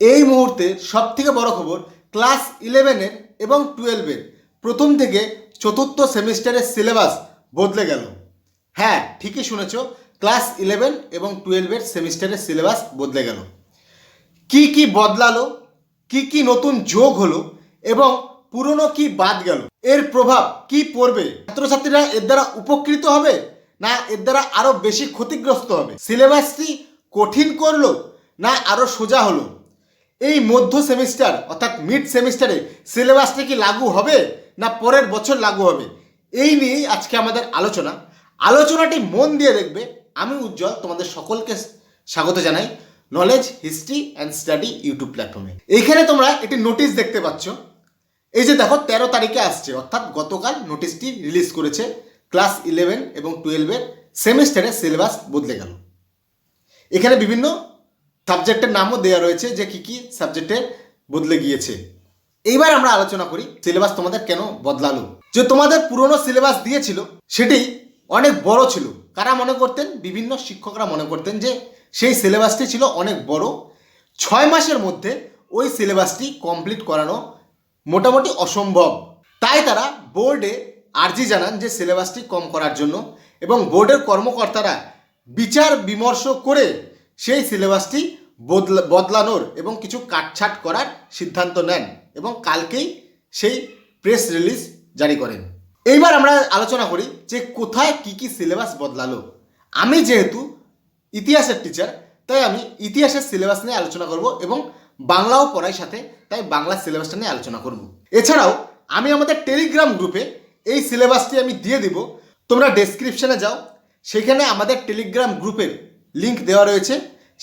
এই মুহূর্তে সব থেকে বড় খবর ক্লাস ইলেভেনের এবং টুয়েলভের। প্রথম থেকে চতুর্থ সেমিস্টারের সিলেবাস বদলে গেল। হ্যাঁ ঠিকই শুনেছ, ক্লাস ইলেভেন এবং টুয়েলভের সেমিস্টারের সিলেবাস বদলে গেল। কি কি বদলালো, কি কি নতুন যোগ হলো এবং পুরনো কি বাদ গেল? এর প্রভাব কি পড়বে? ছাত্রছাত্রীরা এর দ্বারা উপকৃত হবে না এর দ্বারা আরও বেশি ক্ষতিগ্রস্ত হবে? সিলেবাসটি কঠিন করল না আরও সোজা হলো? এই মধ্য সেমিস্টার, অর্থাৎ মিড সেমিস্টারে সিলেবাসটা কি লাগু হবে না পরের বছর লাগু হবে? এই নিয়েই আজকে আমাদের আলোচনা। আলোচনাটি মন দিয়ে দেখবে। আমি উজ্জ্বল, তোমাদের সকলকে স্বাগত জানাই knowledge history and study YouTube প্ল্যাটফর্মে এইখানে তোমরা একটি নোটিশ দেখতে পাচ্ছ। এই যে দেখো, তেরো তারিখে আসছে, অর্থাৎ গতকাল নোটিশটি রিলিজ করেছে। ক্লাস ইলেভেন এবং টুয়েলভের সেমিস্টারে সিলেবাস বদলে গেল। এখানে বিভিন্ন সাবজেক্টের নামও দেওয়া রয়েছে যে কি কি সাবজেক্টে বদলে গিয়েছে। এইবার আমরা আলোচনা করি সিলেবাস তোমাদের কেন বদলালো। যে তোমাদের পুরনো সিলেবাস দিয়েছিল, সেটি অনেক বড় ছিল। কারা মনে করতেন? বিভিন্ন শিক্ষকরা মনে করতেন যে সেই সিলেবাসটি ছিল অনেক বড়। ছয় মাসের মধ্যে ওই সিলেবাসটি কমপ্লিট করানো মোটামুটি অসম্ভব। তাই তারা বোর্ডে আর্জি জানান যে সিলেবাসটি কম করার জন্য এবং বোর্ডের কর্মকর্তারা বিচার বিমর্শ করে সেই সিলেবাসটি বদলা, বদলানোর এবং কিছু কাটছাট করার সিদ্ধান্ত নেন এবং কালকেই সেই প্রেস রিলিজ জারি করেন। এইবার আমরা আলোচনা করি যে কোথায় কি কি সিলেবাস বদলালো। আমি যেহেতু ইতিহাসের টিচার তাই আমি ইতিহাসের সিলেবাস নিয়ে আলোচনা করব এবং বাংলাও পড়াই সাথে, তাই বাংলা সিলেবাসটা নিয়ে আলোচনা করব। এছাড়াও আমি আমাদের টেলিগ্রাম গ্রুপে এই সিলেবাসটি আমি দিয়ে দিব। তোমরা ডেসক্রিপশনে যাও। সেখানে আমাদের টেলিগ্রাম গ্রুপের লিংক দেওয়া রয়েছে,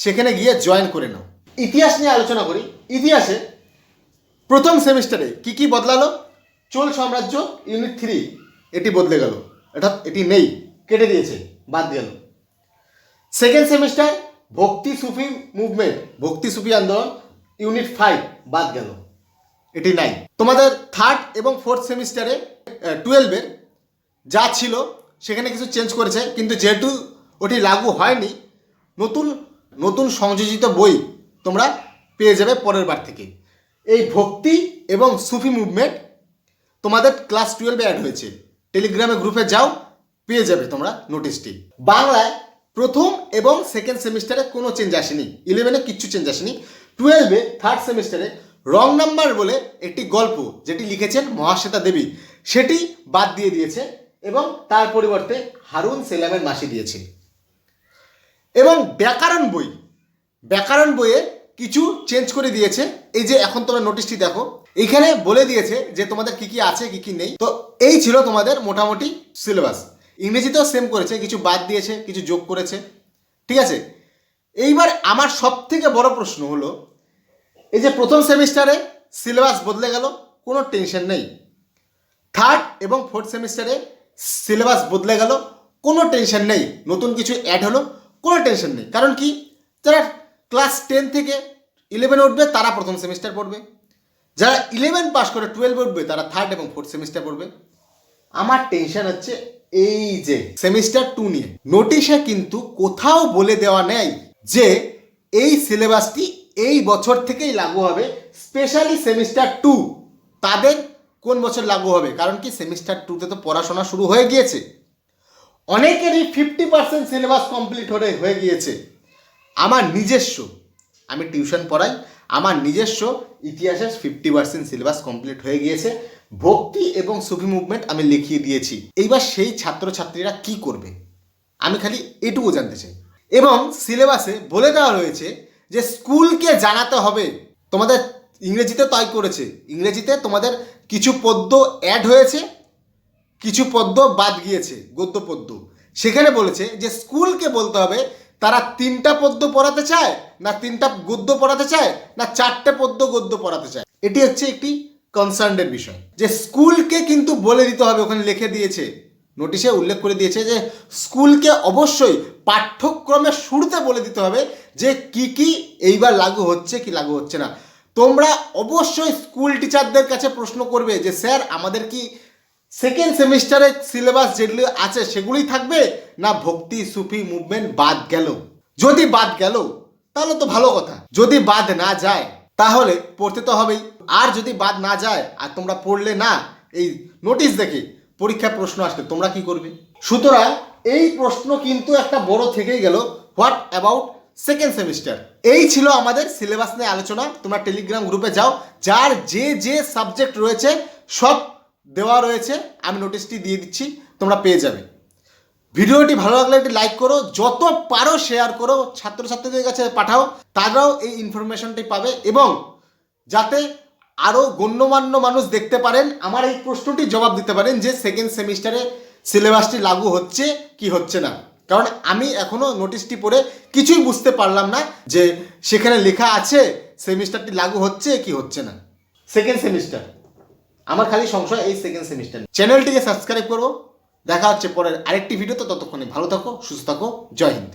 সেখানে গিয়ে জয়েন করে নাও। ইতিহাস নিয়ে আলোচনা করি। ইতিহাসে প্রথম সেমিস্টারে কি কি বদলালো? চোল সাম্রাজ্য, ইউনিট থ্রি, এটি বদলে গেল। অর্থাৎ এটি নেই, কেটে দিয়েছে, বাদ গেল সেকেন্ড সেমিস্টার, ভক্তি সুফি মুভমেন্ট ভক্তি সুফি আন্দোলন, ইউনিট ফাইভ বাদ গেল। এটি নাই। তোমাদের থার্ড এবং ফোর্থ সেমিস্টারে টুয়েলভের যা ছিল, সেখানে কিছু চেঞ্জ করেছে, কিন্তু যেহেতু ওটি লাগু হয়নি নতুন নতুন সংযোজিত বই তোমরা পেয়ে যাবে পরের বার থেকে। এই ভক্তি এবং সুফি মুভমেন্ট তোমাদের ক্লাস টুয়েলভে অ্যাড হয়েছে। টেলিগ্রামে গ্রুপে যাও, পেয়ে যাবে তোমরা নোটিশটি বাংলায় প্রথম এবং সেকেন্ড সেমিস্টারে কোনো চেঞ্জ আসেনি। ইলেভেনে কিচ্ছু চেঞ্জ আসেনি। টুয়েলভে থার্ড সেমিস্টারে রং নাম্বার বলে একটি গল্প যেটি লিখেছেন মহাশ্বেতা দেবী। সেটি বাদ দিয়ে দিয়েছে এবং তার পরিবর্তে হারুন সেলামের মাসি দিয়েছে। এবং ব্যাকরণ বই। ব্যাকরণ বইয়ে কিছু চেঞ্জ করে দিয়েছে। এই যে এখন তোমরা নোটিশটি দেখো। এখানে বলে দিয়েছে যে তোমাদের কি কি আছে, কি কি নেই। তো এই ছিল তোমাদের মোটামুটি সিলেবাস ইংরেজিতেও সেম করেছে, কিছু বাদ দিয়েছে, কিছু যোগ করেছে। ঠিক আছে? এইবার আমার সব থেকে বড় প্রশ্ন হলো, এই যে প্রথম সেমিস্টারে সিলেবাস বদলে গেল, কোনো টেনশন নেই। থার্ড এবং ফোর্থ সেমিস্টারে সিলেবাস বদলে গেল, কোনো টেনশন নেই। নতুন কিছু অ্যাড হলো কোনো টেনশন নেই। কারণ কি? যারা ক্লাস টেন থেকে ইলেভেনে উঠবে, তারা প্রথম সেমিস্টার পড়বে। যারা ইলেভেন পাস করে টুয়েলভে উঠবে, তারা থার্ড এবং ফোর্থ সেমিস্টার পড়বে। আমার টেনশন হচ্ছে এই যে সেমিস্টার টু নিয়ে। নোটিশে কিন্তু কোথাও বলে দেওয়া নেই যে এই সিলেবাসটি এই বছর থেকেই লাগু হবে স্পেশালি সেমিস্টার টু তাদের কোন বছর লাগু হবে? কারণ কি? সেমিস্টার টুতে তো পড়াশোনা শুরু হয়ে গিয়েছে। অনেকেরই ফিফটি পার্সেন্ট সিলেবাস কমপ্লিট হয়ে হয়ে গিয়েছে। আমার নিজস্ব, আমি টিউশন পড়াই, আমার নিজস্ব ইতিহাসের ফিফটি পার্সেন্ট সিলেবাস কমপ্লিট হয়ে গিয়েছে। ভক্তি এবং সুফি মুভমেন্ট আমি লিখিয়ে দিয়েছি। এইবার সেই ছাত্রছাত্রীরা কি করবে? আমি খালি এটুকু জানতে চাই। এবং সিলেবাসে বলে দেওয়া রয়েছে যে স্কুলকে জানাতে হবে। তোমাদের ইংরেজিতে তাই করেছে। ইংরেজিতে তোমাদের কিছু পদ্য অ্যাড হয়েছে। কিছু পদ্য বাদ গিয়েছে, গদ্য পদ্য। সেখানে বলেছে যে স্কুলকে বলতে হবে, তারা তিনটা পদ্য পড়াতে চায়, না তিনটা গদ্য পড়াতে চায়, না চারটে পদ্য গদ্য পড়াতে চায়। এটি হচ্ছে একটি কনসার্নের বিষয়। যে স্কুলকে কিন্তু বলে দিতে হবে, ওখানে লিখে দিয়েছে। নোটিশে উল্লেখ করে দিয়েছে যে স্কুলকে অবশ্যই পাঠ্যক্রমের শুরুতে বলে দিতে হবে যে কি কি এইবার লাগু হচ্ছে, কি লাগু হচ্ছে না। তোমরা অবশ্যই স্কুল টিচারদের কাছে প্রশ্ন করবে যে, স্যার, আমাদের কি সেকেন্ড সেমিস্টারের সিলেবাস যেগুলো আছে সেগুলোই থাকবে? না ভক্তি, সুফি মুভমেন্ট বাদ গেল? যদি বাদ গেল, তাহলে তো ভালো কথা। যদি বাদ না যায়, তাহলে পড়তে তো হবেই। আর যদি বাদ না যায়, আর তোমরা পড়লে না, এই নোটিশ দেখে পরীক্ষায় প্রশ্ন আসলে তোমরা কি করবে? সুতরাং এই প্রশ্ন কিন্তু একটা বড় থেকেই গেল। হোয়াট অ্যাবাউট সেকেন্ড সেমিস্টার এই ছিল আমাদের সিলেবাস নিয়ে আলোচনা। তোমরা টেলিগ্রাম গ্রুপে যাও। যার যে যে সাবজেক্ট রয়েছে, সব দেওয়া রয়েছে, আমি নোটিশটি দিয়ে দিচ্ছি, তোমরা পেয়ে যাবে। ভিডিওটি ভালো লাগলে একটি লাইক করো, যত পারো শেয়ার করো, ছাত্রছাত্রীদের কাছে পাঠাও, তারাও এই ইনফরমেশনটি পাবে এবং যাতে আরও গণ্যমান্য মানুষ দেখতে পারেন, আমার এই প্রশ্নটি জবাব দিতে পারেন যে সেকেন্ড সেমিস্টারে সিলেবাসটি লাগু হচ্ছে কি হচ্ছে না। কারণ আমি এখনও নোটিশটি পড়ে কিছুই বুঝতে পারলাম না যে সেখানে লেখা আছে সেমিস্টারটি লাগু হচ্ছে কি হচ্ছে না। সেকেন্ড সেমিস্টার আমার খালি সংশয় এই সেকেন্ড সেমিস্টার চ্যানেলটিকে সাবস্ক্রাইব করব দেখা হচ্ছে পরের আরেকটি ভিডিওতে ততক্ষণে ভালো থাকো, সুস্থ থাকো, জয় হিন্দ।